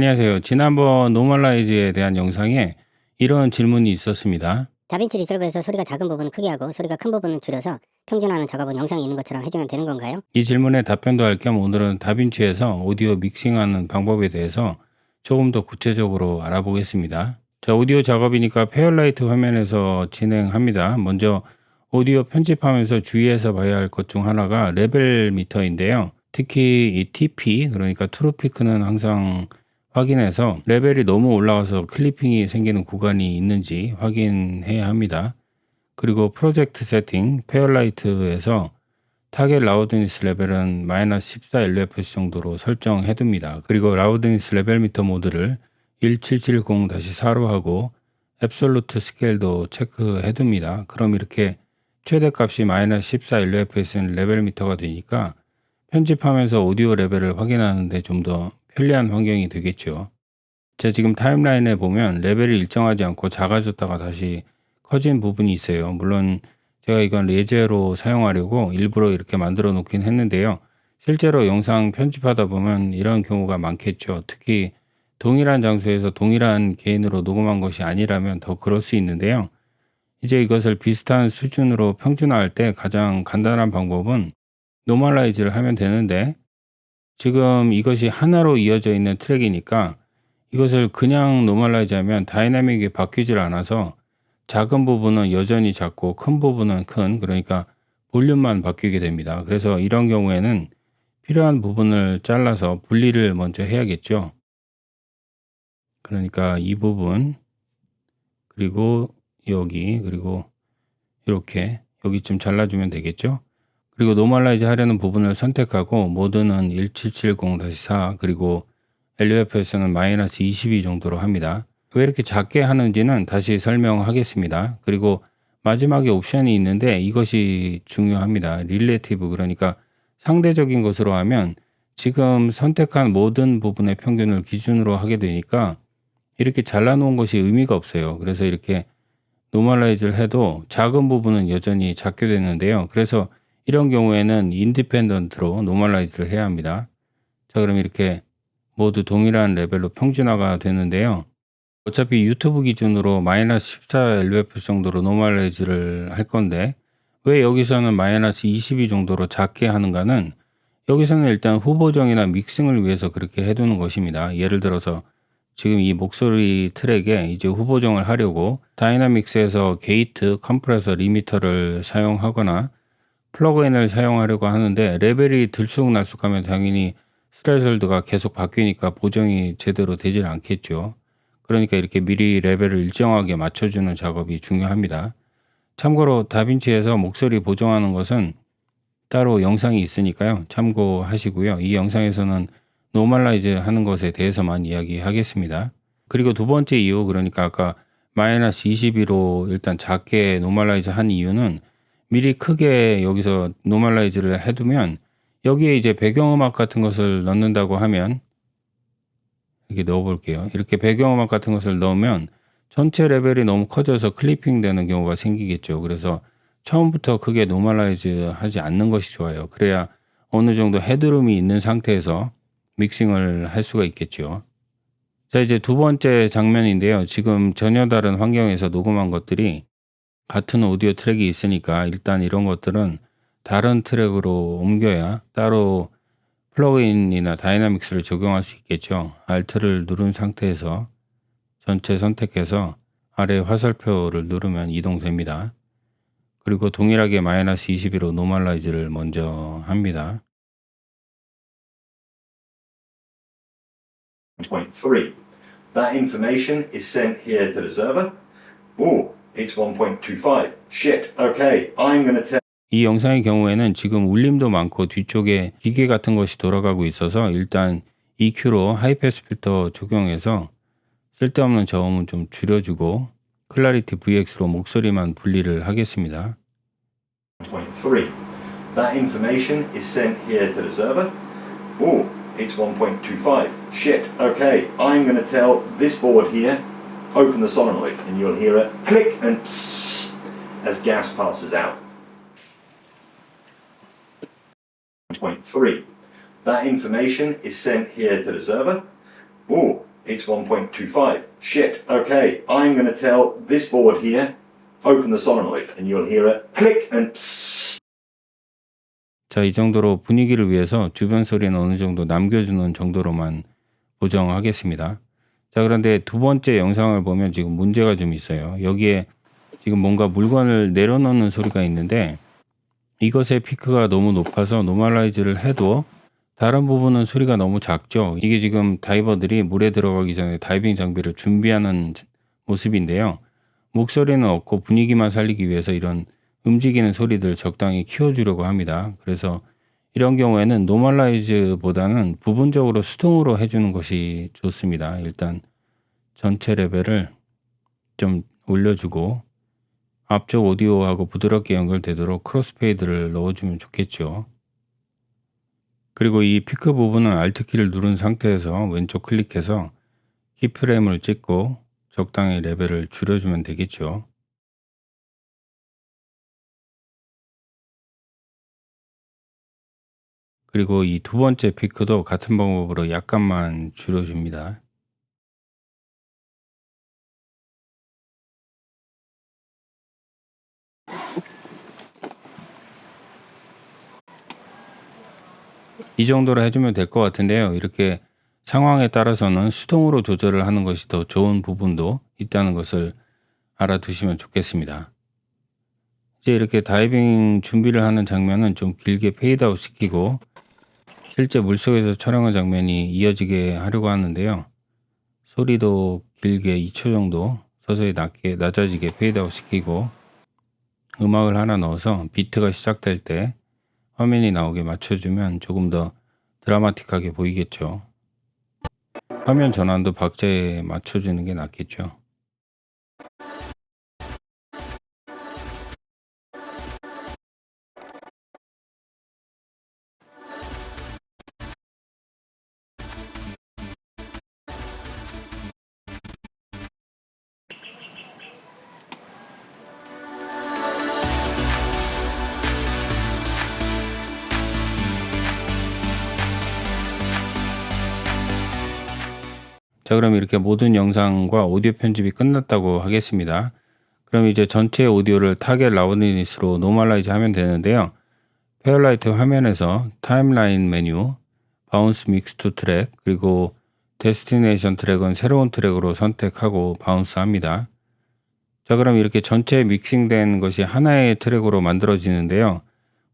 안녕하세요. 지난번 노멀라이즈에 대한 영상에 이런 질문이 있었습니다. 다빈치 리solve에서 소리가 작은 부분은 크게 하고 소리가 큰 부분은 줄여서 평준화하는 작업은 영상에 있는 것처럼 해주면 되는 건가요? 이 질문에 답변도 할 겸 오늘은 다빈치에서 오디오 믹싱하는 방법에 대해서 조금 더 구체적으로 알아보겠습니다. 자, 오디오 작업이니까 페어라이트 화면에서 진행합니다. 먼저 오디오 편집하면서 주의해서 봐야 할 것 중 하나가 레벨 미터인데요. 특히 이 TP, 그러니까 트루피크는 항상 확인해서 레벨이 너무 올라가서 클리핑이 생기는 구간이 있는지 확인해야 합니다. 그리고 프로젝트 세팅, 페어라이트에서 타겟 라우드니스 레벨은 마이너스 14 LFS 정도로 설정해 둡니다. 그리고 라우드니스 레벨 미터 모드를 1770-4로 하고 앱솔루트 스케일도 체크해 둡니다. 그럼 이렇게 최대값이 마이너스 14 LFS는 레벨 미터가 되니까 편집하면서 오디오 레벨을 확인하는데 좀 더 편리한 환경이 되겠죠. 제 지금 타임라인에 보면 레벨이 일정하지 않고 작아졌다가 다시 커진 부분이 있어요. 물론 제가 이건 예제로 사용하려고 일부러 이렇게 만들어 놓긴 했는데요. 실제로 영상 편집하다 보면 이런 경우가 많겠죠. 특히 동일한 장소에서 동일한 개인으로 녹음한 것이 아니라면 더 그럴 수 있는데요. 이제 이것을 비슷한 수준으로 평준화할 때 가장 간단한 방법은 노멀라이즈를 하면 되는데 지금 이것이 하나로 이어져 있는 트랙이니까 이것을 그냥 노멀라이즈 하면 다이나믹이 바뀌질 않아서 작은 부분은 여전히 작고 큰 부분은 큰 그러니까 볼륨만 바뀌게 됩니다. 그래서 이런 경우에는 필요한 부분을 잘라서 분리를 먼저 해야겠죠. 그러니까 이 부분 그리고 여기 그리고 이렇게 여기쯤 잘라주면 되겠죠. 그리고 노멀라이즈 하려는 부분을 선택하고 모드는 1770-4 그리고 LUFS는 마이너스 22 정도로 합니다. 왜 이렇게 작게 하는지는 다시 설명하겠습니다. 그리고 마지막에 옵션이 있는데 이것이 중요합니다. 릴레티브 그러니까 상대적인 것으로 하면 지금 선택한 모든 부분의 평균을 기준으로 하게 되니까 이렇게 잘라놓은 것이 의미가 없어요. 그래서 이렇게 노멀라이즈를 해도 작은 부분은 여전히 작게 되는데요. 그래서 이런 경우에는 인디펜던트로 노멀라이즈를 해야 합니다. 자, 그럼 이렇게 모두 동일한 레벨로 평준화가 되는데요. 어차피 유튜브 기준으로 마이너스 14 LFS 정도로 노멀라이즈를 할 건데 왜 여기서는 마이너스 22 정도로 작게 하는가는 여기서는 일단 후보정이나 믹싱을 위해서 그렇게 해두는 것입니다. 예를 들어서 지금 이 목소리 트랙에 이제 후보정을 하려고 다이나믹스에서 게이트, 컴프레서, 리미터를 사용하거나 플러그인을 사용하려고 하는데 레벨이 들쑥 날쑥하면 당연히 스레설드가 계속 바뀌니까 보정이 제대로 되질 않겠죠. 그러니까 이렇게 미리 레벨을 일정하게 맞춰주는 작업이 중요합니다. 참고로 다빈치에서 목소리 보정하는 것은 따로 영상이 있으니까요. 참고하시고요. 이 영상에서는 노멀라이즈 하는 것에 대해서만 이야기하겠습니다. 그리고 두 번째 이유 그러니까 아까 마이너스 22로 일단 작게 노멀라이즈 한 이유는 미리 크게 여기서 노멀라이즈를 해두면 여기에 이제 배경음악 같은 것을 넣는다고 하면 이렇게 넣어볼게요. 이렇게 배경음악 같은 것을 넣으면 전체 레벨이 너무 커져서 클리핑 되는 경우가 생기겠죠. 그래서 처음부터 크게 노멀라이즈 하지 않는 것이 좋아요. 그래야 어느 정도 헤드룸이 있는 상태에서 믹싱을 할 수가 있겠죠. 자, 이제 두 번째 장면인데요. 지금 전혀 다른 환경에서 녹음한 것들이 같은 오디오 트랙이 있으니까 일단 이런 것들은 다른 트랙으로 옮겨야 따로 플러그인이나 다이나믹스를 적용할 수 있겠죠. Alt를 누른 상태에서 전체 선택해서 아래 화살표를 누르면 이동됩니다. 그리고 동일하게 마이너스 21로 노멀라이즈를 먼저 합니다. Point three. That information is sent here to the server. Oh, it's 1.25. Shit. Okay, I'm to tell. 이 영상의 경우에는 지금 울림도 많고 뒤쪽에 기계 같은 것이 돌아가고 있어서 일단 EQ로 하이패스 필터 적용해서 쓸데없는 저음은 좀 줄여주고 클라리티 VX로 목소리만 분리를 하겠습니다. Point three. That information is sent here to the server. Oh, it's 1.25. Shit. Okay, I'm going to tell this board here, open the solenoid, and you'll hear a click and psst as gas passes out. Point three. That information is sent here to the server. Oh, it's 1.25. Shit. Okay, I'm going to tell this board here, open the solenoid, and you'll hear a click and psst. 자, 이 정도로 분위기를 위해서 주변 소리는 어느 정도 남겨주는 정도로만 보정하겠습니다. 자, 그런데 두 번째 영상을 보면 지금 문제가 좀 있어요. 여기에 지금 뭔가 물건을 내려놓는 소리가 있는데 이것의 피크가 너무 높아서 노멀라이즈를 해도 다른 부분은 소리가 너무 작죠. 이게 지금 다이버들이 물에 들어가기 전에 다이빙 장비를 준비하는 모습인데요. 목소리는 없고 분위기만 살리기 위해서 이런 움직이는 소리들 적당히 키워주려고 합니다. 그래서 이런 경우에는 노멀라이즈보다는 부분적으로 수동으로 해주는 것이 좋습니다. 일단 전체 레벨을 좀 올려주고 앞쪽 오디오하고 부드럽게 연결되도록 크로스페이드를 넣어주면 좋겠죠. 그리고 이 피크 부분은 Alt키를 누른 상태에서 왼쪽 클릭해서 키프레임을 찍고 적당히 레벨을 줄여주면 되겠죠. 그리고 이 두 번째 피크도 같은 방법으로 약간만 줄여줍니다. 이 정도로 해주면 될 것 같은데요. 이렇게 상황에 따라서는 수동으로 조절을 하는 것이 더 좋은 부분도 있다는 것을 알아두시면 좋겠습니다. 이제 이렇게 다이빙 준비를 하는 장면은 좀 길게 페이드아웃 시키고 실제 물속에서 촬영한 장면이 이어지게 하려고 하는데요. 소리도 길게 2초 정도 서서히 낮게 낮아지게 페이드아웃 시키고 음악을 하나 넣어서 비트가 시작될 때 화면이 나오게 맞춰주면 조금 더 드라마틱하게 보이겠죠. 화면 전환도 박자에 맞춰주는 게 낫겠죠. 자, 그럼 이렇게 모든 영상과 오디오 편집이 끝났다고 하겠습니다. 그럼 이제 전체 오디오를 타겟 라우드니스로 노멀라이즈 하면 되는데요. 페어라이트 화면에서 타임라인 메뉴, 바운스 믹스 투 트랙, 그리고 데스티네이션 트랙은 새로운 트랙으로 선택하고 바운스 합니다. 자, 그럼 이렇게 전체 믹싱된 것이 하나의 트랙으로 만들어지는데요.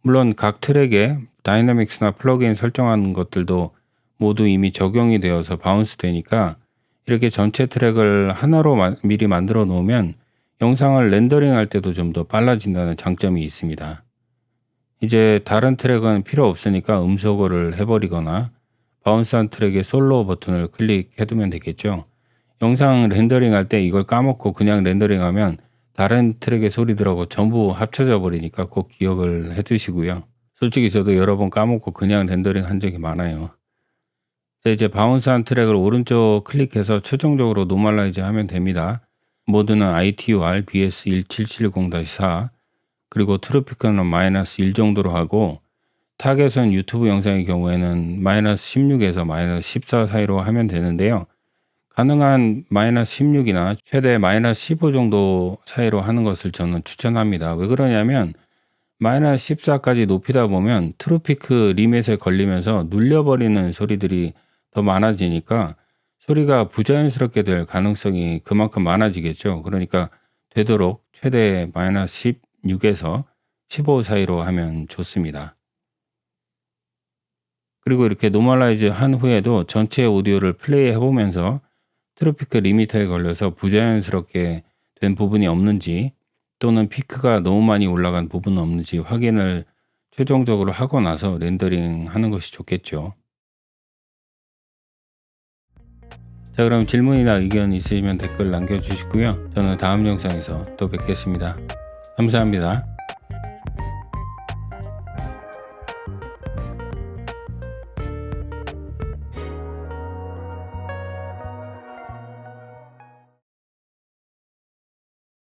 물론 각 트랙에 다이나믹스나 플러그인 설정하는 것들도 모두 이미 적용이 되어서 바운스 되니까 이렇게 전체 트랙을 하나로 마- 미리 만들어 놓으면 영상을 렌더링 할 때도 좀 더 빨라진다는 장점이 있습니다. 이제 다른 트랙은 필요 없으니까 음소거를 해버리거나 바운스한 트랙의 솔로 버튼을 클릭해두면 되겠죠. 영상 렌더링 할 때 이걸 까먹고 그냥 렌더링 하면 다른 트랙의 소리들하고 전부 합쳐져 버리니까 꼭 기억을 해두시고요. 솔직히 저도 여러 번 까먹고 그냥 렌더링 한 적이 많아요. 자, 이제 바운스한 트랙을 오른쪽 클릭해서 최종적으로 노멀라이즈 하면 됩니다. 모드는 ITUR BS1770-4 그리고 트로피크는 마이너스 1 정도로 하고 타겟은 유튜브 영상의 경우에는 마이너스 16에서 마이너스 14 사이로 하면 되는데요. 가능한 마이너스 16이나 최대 마이너스 15 정도 사이로 하는 것을 저는 추천합니다. 왜 그러냐면 마이너스 14까지 높이다 보면 트로피크 리밋에 걸리면서 눌려버리는 소리들이 더 많아지니까 소리가 부자연스럽게 될 가능성이 그만큼 많아지겠죠. 그러니까 되도록 최대 마이너스 16에서 15 사이로 하면 좋습니다. 그리고 이렇게 노멀라이즈 한 후에도 전체 오디오를 플레이 해보면서 트로피크 리미터에 걸려서 부자연스럽게 된 부분이 없는지 또는 피크가 너무 많이 올라간 부분은 없는지 확인을 최종적으로 하고 나서 렌더링 하는 것이 좋겠죠. 자, 그럼 질문이나 의견 있으시면 댓글 남겨주시고요. 저는 다음 영상에서 또 뵙겠습니다. 감사합니다.